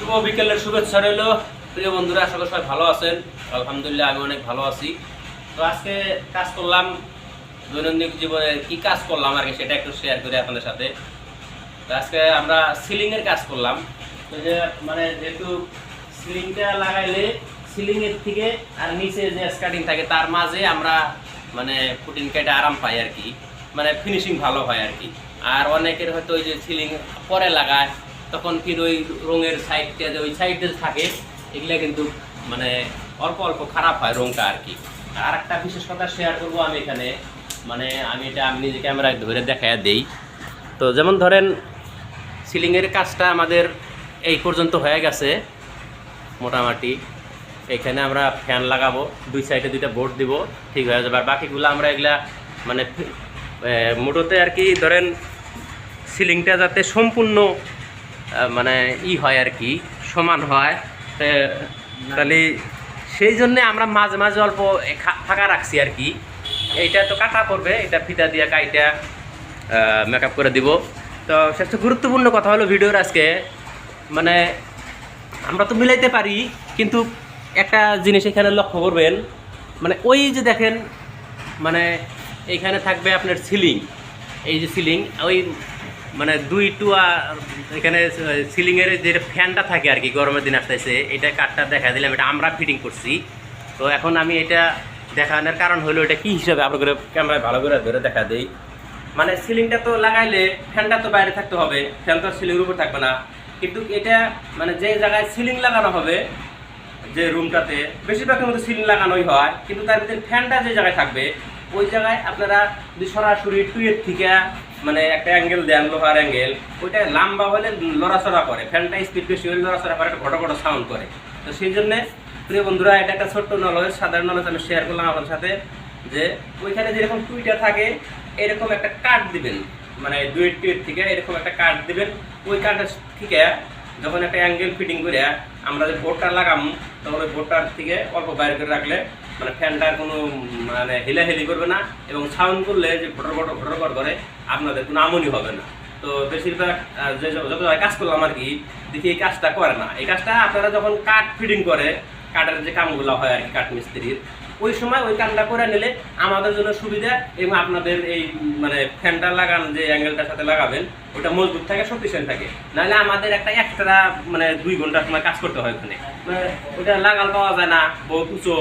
শুভ বিকেলের শুভেচ্ছা রইল। প্রিয় বন্ধুরা, আশা করি সবাই ভালো আছেন। আলহামদুলিল্লাহ আমি অনেক ভালো আছি। তো আজকে কাজ করলাম দৈনন্দিন জীবনে কি কাজ করলাম আর কি, সেটা একটু শেয়ার করি আপনাদের সাথে। তো আজকে আমরা সিলিংয়ের কাজ করলাম। তো যে মানে যেহেতু সিলিংটা লাগাইলে সিলিংয়ের থেকে আর নিচে যে স্কার্টিং থাকে, তার মাঝে আমরা মানে ফুটিং কেটে আরাম পাই আর কি। মানে ফিনিশিং ভালো হয় আর কি। আর অনেকের হয়তো ওই যে সিলিং পরে লাগায় তখন ফির ওই রঙের সাইডটা যে ওই সাইডে থাকে, এগুলা কিন্তু মানে অল্প অল্প খারাপ হয় রঙটা আর কি। আর একটা বিশেষ কথা শেয়ার করব আমি এখানে। মানে আমি এটা আমি নিজে ক্যামেরায় ধরে দেখায় দেই। তো যেমন ধরেন সিলিংয়ের কাজটা আমাদের এই পর্যন্ত হয়ে গেছে, মোটামুটি। এখানে আমরা ফ্যান লাগাবো, দুই সাইডে দুইটা বোর্ড দিব, ঠিক হয়ে যাবে। আর বাকিগুলো আমরা এগুলা মানে মোটোতে আর কি ধরেন সিলিংটা যাতে সম্পূর্ণ মানে ই হয় আর কি, সমান হয়। তাহলে সেই জন্যে আমরা মাঝে মাঝে অল্প ফাঁকা রাখছি আর কি। এইটা তো কাটা পড়বে, এটা ফিতা দিয়ে কাইটা মেকআপ করে দিব। তো সবচেয়ে গুরুত্বপূর্ণ কথা হলো ভিডিওর আজকে মানে আমরা তো মিলাইতে পারি, কিন্তু একটা জিনিস এখানে লক্ষ্য করবেন মানে ওই যে দেখেন মানে এইখানে থাকবে আপনার সিলিং এই যে সিলিং ওই মানে দুই টুয়া, এখানে সিলিংয়ের যে ফ্যানটা থাকে আর কি, গরমের দিন আসতেছে, এটা কাঠটা দেখা দিলাম, এটা আমরা ফিটিং করছি। তো এখন আমি এটা দেখানোর কারণ হলো, এটা কি হিসাবে আপনার করে ক্যামেরায় ভালো করে ধরে দেখা দেই। মানে সিলিংটা তো লাগাইলে ফ্যানটা তো বাইরে থাকতে হবে, ফ্যান তো সিলিংয়ের উপর থাকবে না। কিন্তু এটা মানে যে জায়গায় সিলিং লাগানো হবে, যে রুমটাতে, বেশিরভাগের মধ্যে সিলিং লাগানোই হয়, কিন্তু তার ভিতরে ফ্যানটা যে জায়গায় থাকবে, ওই জায়গায় আপনারা সরাসরি টুয়ের থেকে মানে একটা অ্যাঙ্গেল দেন, লোহার অ্যাঙ্গেল ওইটা লম্বা হলে লড়াচড়া করে, ফ্যানটা স্পিড বেশি হলে লড়াচড়া করে, একটা ঘটো ঘটো সাউন্ড করে। তো সেই জন্যে, প্রিয় বন্ধুরা, এটা একটা ছোট্ট নলেজ সাধারণ নলেজ আমি শেয়ার করলাম আপনার সাথে, যে ওইখানে যেরকম টুইটা থাকে, এরকম একটা কাট দিবেন। মানে দুই টুয়ের থেকে এরকম একটা কাট দিবেন। ওই কাটের থেকে যখন একটা অ্যাঙ্গেল ফিটিং করে আমরা যে বোর্ডটা লাগাম, তখন ওই বোর্ডটার থেকে অল্প বাইরে করে রাখলে মানে ফ্যানটা কোনো মানে হেলাহেলি করবে না এবং সাউন্ড করলে যে ঘটর ঘটর ঘটর ঘটর করে আপনাদের কোনো আমনি হবে না। তো বেশিরভাগ যে যত কাজ করলাম আর কি, দেখি এই কাজটা করে না। এই কাজটা আপনারা যখন কাঠ ফিটিং করে, কাঠের যে কামগুলো হয় আর কি, কাঠ মিস্ত্রির ওই সময় ওই কামটা করে নিলে আমাদের জন্য সুবিধা এবং আপনাদের এই মানে ফ্যানটা লাগান যে অ্যাঙ্গেলটার সাথে লাগাবেন, ওটা মজবুত থাকে, শক্তিশালী থাকে। নাহলে আমাদের একটা এক্সট্রা মানে দুই ঘণ্টার সময় কাজ করতে হয় ওখানে। মানে ওটা লাগাল পাওয়া যায় না, বহুত উঁচু।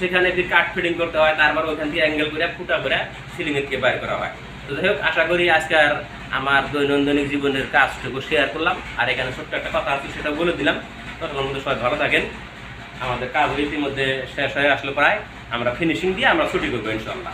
সেখানে ফির কাঠ ফিটিং করতে হয়, তারপর ওখান থেকে অ্যাঙ্গেল করে, ফুটা করে সিলিংয়ের থেকে বাইর করা হয়। তো যাই হোক, আশা করি আজকে আর আমার দৈনন্দিন জীবনের কাজটুকু শেয়ার করলাম। আর এখানে ছোট্ট একটা কথা আছে, সেটা বলে দিলাম। ততক্ষণ মধ্যে সবাই ভালো থাকেন। আমাদের কাজ ইতিমধ্যে শেষ হয়ে আসলো প্রায়। আমরা ফিনিশিং দিয়ে আমরা ছুটি করব ইনশাল্লাহ